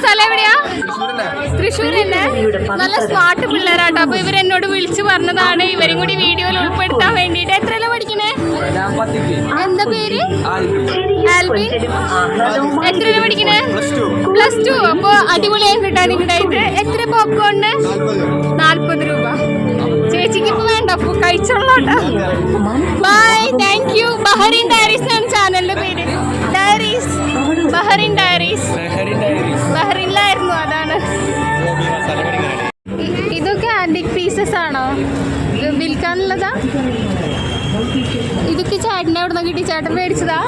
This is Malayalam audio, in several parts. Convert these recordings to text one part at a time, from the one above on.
സ്ഥലം എവിടെയാ? തന്നെ നല്ല സ്മാർട്ട് പിള്ളേരാട്ടോ. അപ്പൊ ഇവരെന്നോട് വിളിച്ചു പറഞ്ഞതാണ് ഇവരും കൂടി വീഡിയോയിൽ ഉൾപ്പെടുത്താൻ വേണ്ടിട്ട് എത്രയല്ല പഠിക്കണേ? എന്താ പേര്? ആൽബി എത്രയല്ല പഠിക്കണേ? Plus two. അപ്പൊ അടിപൊളിയായി കിട്ടാൻ നിങ്ങളുടെ എത്ര പോപ്കോണിന് നാല്പത്. കഴിച്ചോളോട്ടോ bye thank you Bahrain diaries ആണ് ചാനലിന്റെ പേര്. ഡയറീസ് ബഹറിൻ ഡയറീസ് ബഹറിനിലായിരുന്നു അതാണ്. ഇതൊക്കെ ആന്റിക് പീസസ് ആണോ? വിൽക്കാനുള്ളതാ? ചേട്ടനെ എവിടെ നിന്ന് കിട്ടി? ചേട്ടൻ മേടിച്ചതാ?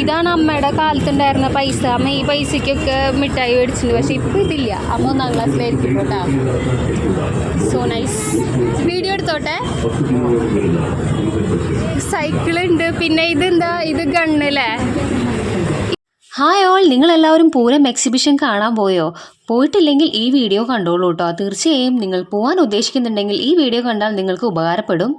ഇതാണ് അമ്മയുടെ കാലത്തുണ്ടായിരുന്ന പൈസ. അമ്മ ഈ പൈസക്കൊക്കെ മിഠായി മേടിച്ചിട്ടുണ്ട്. പക്ഷെ ഇപ്പൊ ഇതില്ല. അമ്മ ഒന്നാം ക്ലാസ്സിലായിരിക്കും കേട്ടോ. സോ നൈസ് വീഡിയോ എടുത്തോട്ടെ? സൈക്കിളുണ്ട് പിന്നെ ഇതെന്താ? ഇത് ഗണ്ണല്ലേ ഹായ് ഓൾ നിങ്ങളെല്ലാവരും പൂരം എക്സിബിഷൻ കാണാൻ പോയോ? പോയിട്ടില്ലെങ്കിൽ ഈ വീഡിയോ കണ്ടോളൂ കേട്ടോ. തീർച്ചയായും നിങ്ങൾ പോകാൻ ഉദ്ദേശിക്കുന്നുണ്ടെങ്കിൽ ഈ വീഡിയോ കണ്ടാൽ നിങ്ങൾക്ക് ഉപകാരപ്പെടും.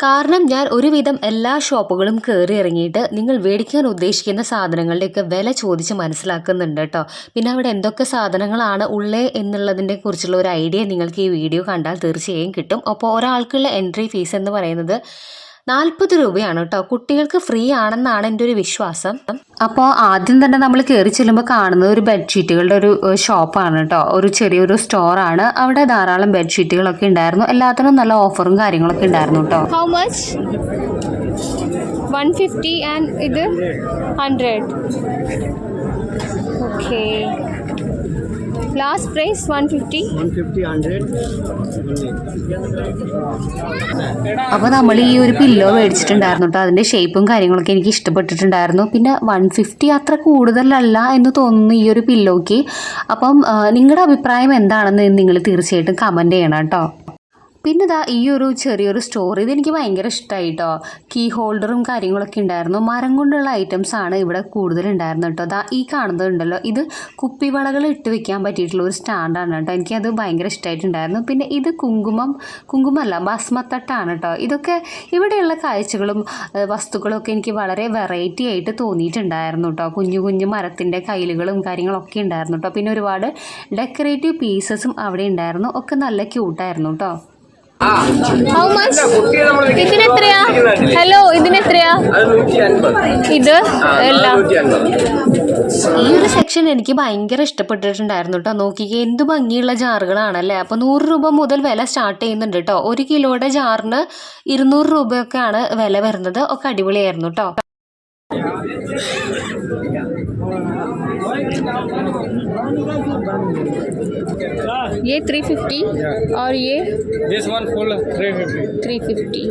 കാരണം ഞാൻ ഒരുവിധം എല്ലാ ഷോപ്പുകളും കയറി ഇറങ്ങിയിട്ട് നിങ്ങൾ മേടിക്കാൻ ഉദ്ദേശിക്കുന്ന സാധനങ്ങളുടെയൊക്കെ വില ചോദിച്ച് മനസ്സിലാക്കുന്നുണ്ട് കേട്ടോ. പിന്നെ അവിടെ എന്തൊക്കെ സാധനങ്ങളാണ് ഉള്ളേ എന്നുള്ളതിനെ കുറിച്ചുള്ള ഒരു ഐഡിയ നിങ്ങൾക്ക് ഈ വീഡിയോ കണ്ടാൽ തീർച്ചയായും കിട്ടും. അപ്പോൾ ഒരാൾക്കുള്ള എൻട്രി ഫീസ് എന്ന് പറയുന്നത് നാൽപ്പത് രൂപയാണ് കേട്ടോ. കുട്ടികൾക്ക് ഫ്രീ ആണെന്നാണ് എന്റെ ഒരു വിശ്വാസം. അപ്പോൾ ആദ്യം തന്നെ നമ്മൾ കയറി ചെല്ലുമ്പോൾ കാണുന്നത് ഒരു ബെഡ്ഷീറ്റുകളുടെ ഒരു ഷോപ്പാണ് കേട്ടോ. ഒരു ചെറിയൊരു സ്റ്റോറാണ് അവിടെ ധാരാളം ബെഡ്ഷീറ്റുകളൊക്കെ ഉണ്ടായിരുന്നു. എല്ലാത്തിനും നല്ല ഓഫറും കാര്യങ്ങളൊക്കെ ഉണ്ടായിരുന്നു കേട്ടോ. How much one fifty and ഇത് hundred okay last price one fifty അപ്പോൾ നമ്മൾ ഈ ഒരു പില്ലോ മേടിച്ചിട്ടുണ്ടായിരുന്നു കേട്ടോ അതിന്റെ ഷേപ്പും കാര്യങ്ങളൊക്കെ എനിക്ക് ഇഷ്ടപ്പെട്ടിട്ടുണ്ടായിരുന്നു. പിന്നെ വൺ ഫിഫ്റ്റി അത്ര കൂടുതലല്ല എന്ന് തോന്നുന്നു ഈ ഒരു പില്ലോയ്ക്ക് അപ്പം നിങ്ങളുടെ അഭിപ്രായം എന്താണെന്ന് നിങ്ങൾ തീർച്ചയായിട്ടും കമന്റ് ചെയ്യണം കേട്ടോ പിന്നെ ഇതാ ഈ ഒരു ചെറിയൊരു സ്റ്റോർ ഇതെനിക്ക് ഭയങ്കര ഇഷ്ടമായി കേട്ടോ കീ ഹോൾഡറും കാര്യങ്ങളൊക്കെ ഉണ്ടായിരുന്നു മരം കൊണ്ടുള്ള ഐറ്റംസ് ആണ് ഇവിടെ കൂടുതൽ ഉണ്ടായിരുന്നത് കേട്ടോ അതാ ഈ കാണുന്നുണ്ടല്ലോ ഇത് കുപ്പിവളകൾ ഇട്ട് വെക്കാൻ പറ്റിയിട്ടുള്ള ഒരു സ്റ്റാൻഡാണ് കേട്ടോ എനിക്കത് ഭയങ്കര ഇഷ്ടമായിട്ടുണ്ടായിരുന്നു പിന്നെ ഇത് കുങ്കുമം കുങ്കുമല്ല ഭസ്മത്തട്ടാണ് കേട്ടോ ഇതൊക്കെ ഇവിടെയുള്ള കാഴ്ചകളും വസ്തുക്കളൊക്കെ എനിക്ക് വളരെ വെറൈറ്റി ആയിട്ട് തോന്നിയിട്ടുണ്ടായിരുന്നു കേട്ടോ കുഞ്ഞു കുഞ്ഞു മരത്തിന്റെ കയ്യിലുകളും കാര്യങ്ങളൊക്കെ ഉണ്ടായിരുന്നു കേട്ടോ പിന്നെ ഒരുപാട് ഡെക്കറേറ്റീവ് പീസസും അവിടെ ഉണ്ടായിരുന്നു ഒക്കെ നല്ല ക്യൂട്ടായിരുന്നു കേട്ടോ ഹൗ മച്ച് ഇതിനെത്രയാ? ഹലോ ഇതിനെത്രയാ? ഇത്? എല്ലാം? ഈ ഒരു സെക്ഷൻ എനിക്ക് ഭയങ്കര ഇഷ്ടപ്പെട്ടിട്ടുണ്ടായിരുന്നു കേട്ടോ നോക്കിക്കേ എന്ത് ഭംഗിയുള്ള ജാറുകളാണല്ലേ? അപ്പോൾ നൂറ് രൂപ മുതൽ വില സ്റ്റാർട്ട് ചെയ്യുന്നുണ്ട് കേട്ടോ ഒരു കിലോയുടെ ജാറിന് ഇരുന്നൂറ് രൂപയൊക്കെയാണ് വില വരുന്നത്. ഒക്കെ അടിപൊളിയായിരുന്നു കേട്ടോ ये थ्री फिफ्टी और ये This one full three fifty. Three fifty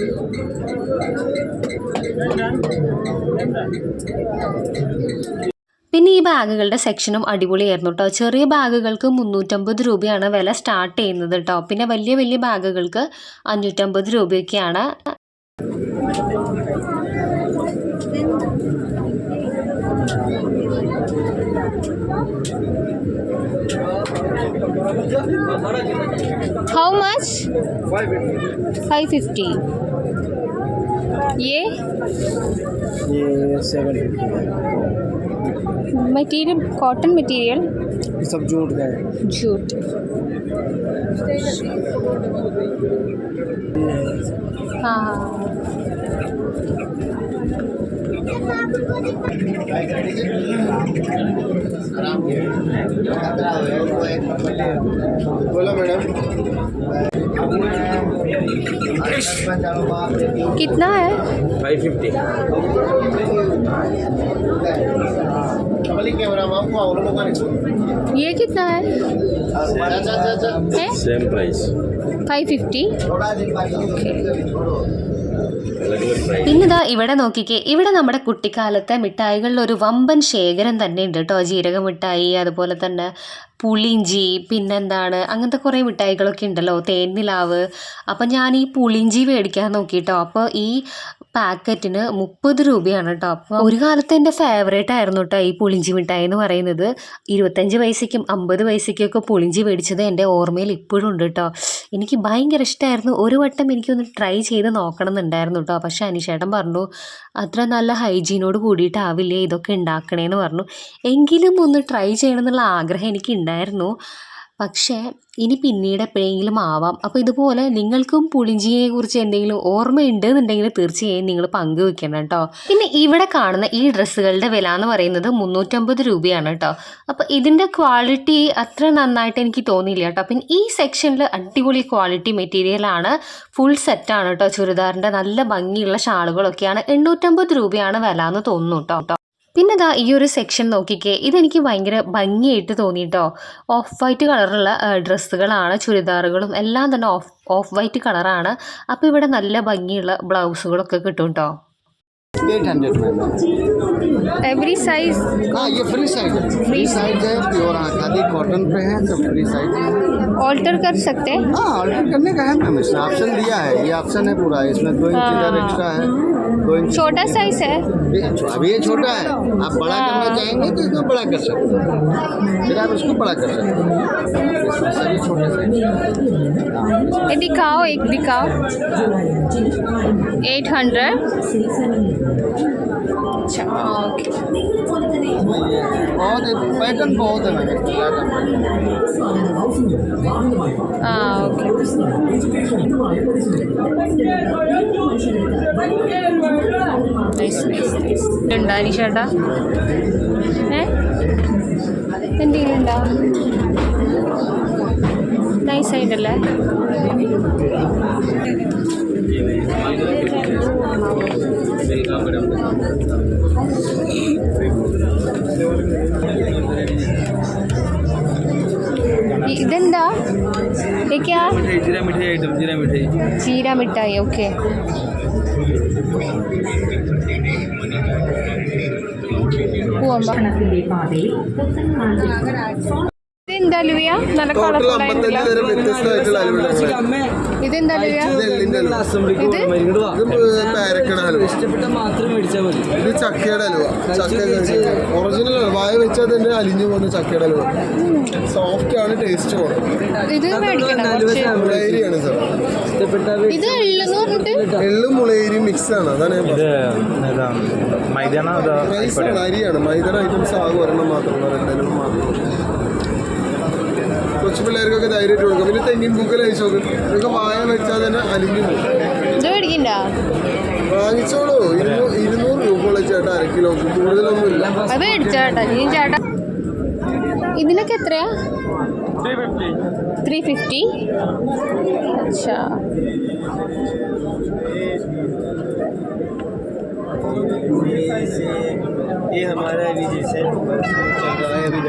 പിന്നെ ഈ ബാഗുകളുടെ സെക്ഷനും അടിപൊളിയായിരുന്നു കേട്ടോ ചെറിയ ബാഗുകൾക്ക് മുന്നൂറ്റമ്പത് രൂപയാണ് വില സ്റ്റാർട്ട് ചെയ്യുന്നത് കേട്ടോ പിന്നെ വലിയ വലിയ ബാഗുകൾക്ക് അഞ്ഞൂറ്റമ്പത് രൂപയൊക്കെയാണ് हाउ मच फाइव फिफ्टी ये? मटेरियल कॉटन मटेरियल सब जूट का है। जूट। हाँ हाँ। बोलो मैडम कितना है? Five fifty. ये कितना है? Same price five fifty. പിന്നെ ഇവിടെ നോക്കിക്കേ ഇവിടെ നമ്മുടെ കുട്ടിക്കാലത്തെ മിഠായികളിൽ ഒരു വമ്പൻ ശേഖരം തന്നെ ഉണ്ട് കേട്ടോ. ജീരക മിഠായി അതുപോലെ തന്നെ പുളിയിഞ്ചി പിന്നെന്താണ്? അങ്ങനത്തെ കുറേ മിഠായികളൊക്കെ ഉണ്ടല്ലോ തേൻ നിലാവ് അപ്പം ഞാൻ ഈ പുളിഞ്ചി മേടിക്കാൻ നോക്കിയിട്ടോ അപ്പോൾ ഈ പാക്കറ്റിന് മുപ്പത് രൂപയാണ് കേട്ടോ. അപ്പോൾ ഒരു കാലത്ത് എന്റെ ഫേവറേറ്റ് ആയിരുന്നു കേട്ടോ ഈ പുളിഞ്ചി മിഠായി എന്ന് പറയുന്നത്. ഇരുപത്തഞ്ച് പൈസയ്ക്കും അമ്പത് പൈസയ്ക്കും ഒക്കെ പുളിഞ്ചി മേടിച്ചത് എന്റെ ഓർമ്മയിൽ ഇപ്പോഴും ഉണ്ട് കേട്ടോ. എനിക്ക് ഭയങ്കര ഇഷ്ടമായിരുന്നു ഒരു വട്ടം എനിക്കൊന്ന് ട്രൈ ചെയ്ത് നോക്കണം എന്നുണ്ടായിരുന്നു കേട്ടോ. പക്ഷേ അനിഷേട്ടൻ പറഞ്ഞു അത്ര നല്ല ഹൈജീനോട് കൂടിയിട്ടാവില്ലേ ഇതൊക്കെ ഉണ്ടാക്കണേന്ന്? പറഞ്ഞു. എങ്കിലും ഒന്ന് ട്രൈ ചെയ്യണം എന്നുള്ള ആഗ്രഹം എനിക്ക് ഉണ്ടായിരുന്നു. പക്ഷേ ഇനി പിന്നീട് എപ്പോഴെങ്കിലും ആവാം. അപ്പോൾ ഇതുപോലെ നിങ്ങൾക്കും പുളിഞ്ചിയെ കുറിച്ച് എന്തെങ്കിലും ഓർമ്മയുണ്ട് എന്നുണ്ടെങ്കിൽ തീർച്ചയായും നിങ്ങൾ പങ്കുവെക്കണം കേട്ടോ. പിന്നെ ഇവിടെ കാണുന്ന ഈ ഡ്രസ്സുകളുടെ വില എന്ന് പറയുന്നത് മുന്നൂറ്റമ്പത് രൂപയാണ് കേട്ടോ. അപ്പോൾ ഇതിന്റെ ക്വാളിറ്റി അത്ര നന്നായിട്ട് എനിക്ക് തോന്നിയില്ല കേട്ടോ. പിന്നെ ഈ സെക്ഷനിൽ അടിപൊളി ക്വാളിറ്റി മെറ്റീരിയലാണ് ഫുൾ സെറ്റാണ് കേട്ടോ. ചുരിദാറിന്റെ നല്ല ഭംഗിയുള്ള ഷാളുകളൊക്കെയാണ്. എണ്ണൂറ്റമ്പത് രൂപയാണ് വില എന്ന് തോന്നുന്നു കേട്ടോ. പിന്നെ ദാ ഈ ഒരു സെക്ഷൻ നോക്കിക്കേ ഇതെനിക്ക് ഭയങ്കര ഭംഗിയായിട്ട് തോന്നിട്ടോ. ഓഫ് വൈറ്റ് കളറുള്ള ഡ്രസ്സുകളാണ് ചുരിദാറുകളും എല്ലാം തന്നെ ഓഫ് ഓഫ് വൈറ്റ് കളറാണ്. അപ്പോൾ ഇവിടെ നല്ല ഭംഗിയുള്ള ബ്ലൗസുകളൊക്കെ കിട്ടും കേട്ടോ एट हंड्रेड में एवरी साइज़ हाँ ये फ्री साइज़ है। फ्री साइज़ है प्योर हाँ खादी कॉटन पे है सब फ्री साइज़ है। ऑल्टर कर सकते हैं? हाँ ऑर्डर करने का है मैम इसमें ऑप्शन दिया है ये ऑप्शन है पूरा इसमें दो इंच एक्स्ट्रा है। दो इंच छोटा साइज़ है? अभी ये छोटा है आप बड़ा करना चाहेंगे तो इसको बड़ा कर सकते हैं। फिर आप इसको बड़ा कर सकते हैं। सभी छोटे साइज़ ये दिखाओ एक दिखाओ। एट हंड्रेड अच्छा ओके बहुत पैटर्न बहुत है मैम हाँ ओके നൈസ് നൈസ് നൈസ് ഉണ്ടോ അനീഷേട്ടാ ഏ എന്തെങ്കിലും ഉണ്ടോ നൈസ് ആയിട്ടല്ലേ? ഇതെന്താ? ജീര മിഠായി ഐറ്റം ജീര മിഠായി ജീര മിഠായി ഓക്കെ പൂവമ്പ ഇതെന്താ അലുവിയ? നല്ല അലുവ. ഇതെന്താ ലുവിയ ഇത് ചക്കയുടെ ചക്ക ഒറിജിനൽ വായ വെച്ചാൽ തന്നെ അലിഞ്ഞു പോകുന്ന ചക്കയുടെ അലുവ. സോഫ്റ്റ് ആണ് ടേസ്റ്റ് ഇത് മുളേരിയാണ് സാർ. എള്ളും മിക്സ് ആണ്. അതാണ് മൈദാന ആണ് അരിയാണ്? മൈദന ഐറ്റംസ് ആകും ഒരെണ്ണം മാത്രം. രണ്ടെണ്ണം മാത്രം. കൊച്ചു പിള്ളേർക്കൊക്കെ ധൈര്യമായിട്ട് കൊടുക്കും പിന്നെ തെങ്ങിൻ പൂക്കൽ കഴിച്ചു നോക്കും ഇതൊക്കെ വായ വെച്ചാൽ തന്നെ അലിഞ്ഞു പോകും ഇത് മേടിക്കണ്ട വാങ്ങിച്ചോളൂ ഇരുന്നൂറ് ഇരുന്നൂറ് രൂപ ഉള്ള ചേട്ടാ അര കിലോ കൂടുതലൊന്നും ഇല്ല അത് മേടിച്ചേട്ടാ നീ ചേട്ടാ ഇതിനൊക്കെ എത്രയാ ത്രീ ഫിഫ്റ്റി അച്ഛാ ये हमारा अभी जैसे चल रहा है अभी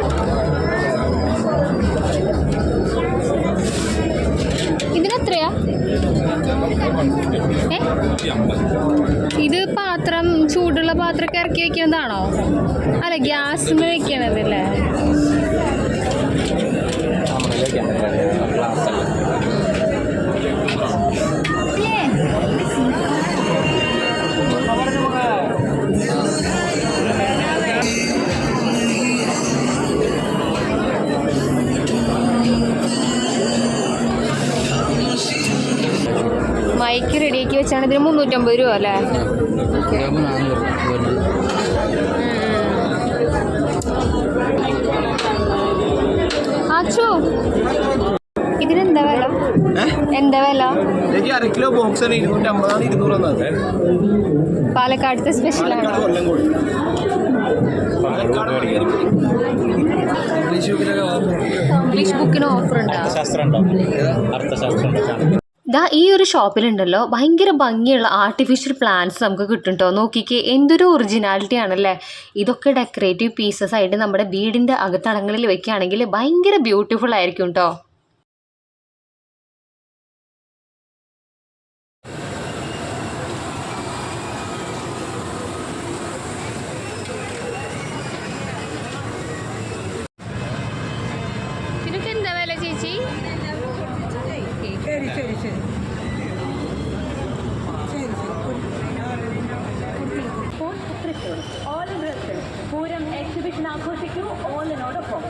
ഇത് പാത്രം ചൂടുള്ള പാത്രമൊക്കെ ഇറക്കി വെക്കുന്നതാണോ? അല്ല ഗ്യാസ് വെക്കണതല്ലേ? വെച്ചാണ് ഇതിന് മുന്നൂറ്റമ്പത് രൂപ അല്ലേ? അച്ഛോ ഇതിന് എന്താ വില? എന്താ വില? എനിക്ക് അര കിലോ ബോക്സ് ഇരുന്നൂറ്റമ്പതാണ് ഇരുന്നൂറ് പാലക്കാടത്തെ സ്പെഷ്യലാണ് ഇംഗ്ലീഷ് ബുക്കിന് ഓഫർ ഉണ്ടോ? അർത്ഥശാസ്ത്രം ദാ ഈ ഒരു ഷോപ്പിലുണ്ടല്ലോ. ഭയങ്കര ഭംഗിയുള്ള ആർട്ടിഫിഷ്യൽ പ്ലാന്റ്സ് നമുക്ക് കിട്ടും കേട്ടോ നോക്കിക്കേ എന്തൊരു ഒറിജിനാലിറ്റി ആണല്ലേ? ഇതൊക്കെ ഡെക്കറേറ്റീവ് പീസസ് ആയിട്ട് നമ്മുടെ വീടിന്റെ അകത്തടങ്ങളിൽ വെക്കുകയാണെങ്കിൽ ഭയങ്കര ബ്യൂട്ടിഫുൾ ആയിരിക്കും കേട്ടോ പൂരം എക്സിബിഷൻ ആഘോഷിക്കൂ. ഓളിനോടൊപ്പം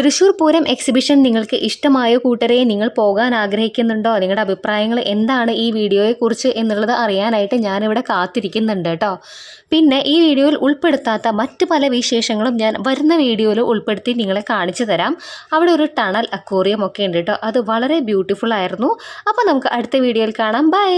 തൃശ്ശൂർ പൂരം എക്സിബിഷൻ നിങ്ങൾക്ക് ഇഷ്ടമായ കൂട്ടരെ നിങ്ങൾ പോകാൻ ആഗ്രഹിക്കുന്നുണ്ടോ? നിങ്ങളുടെ അഭിപ്രായങ്ങൾ എന്താണ് ഈ വീഡിയോയെക്കുറിച്ച് എന്നുള്ളത് അറിയാനായിട്ട് ഞാനിവിടെ കാത്തിരിക്കുന്നുണ്ട് കേട്ടോ. പിന്നെ ഈ വീഡിയോയിൽ ഉൾപ്പെടുത്താത്ത മറ്റ് പല വിശേഷങ്ങളും ഞാൻ വരുന്ന വീഡിയോയിൽ ഉൾപ്പെടുത്തി നിങ്ങളെ കാണിച്ചു തരാം. അവിടെ ഒരു ടണൽ അക്വോറിയം ഒക്കെ ഉണ്ട് കേട്ടോ. അത് വളരെ ബ്യൂട്ടിഫുൾ ആയിരുന്നു. അപ്പോൾ നമുക്ക് അടുത്ത വീഡിയോയിൽ കാണാം. ബൈ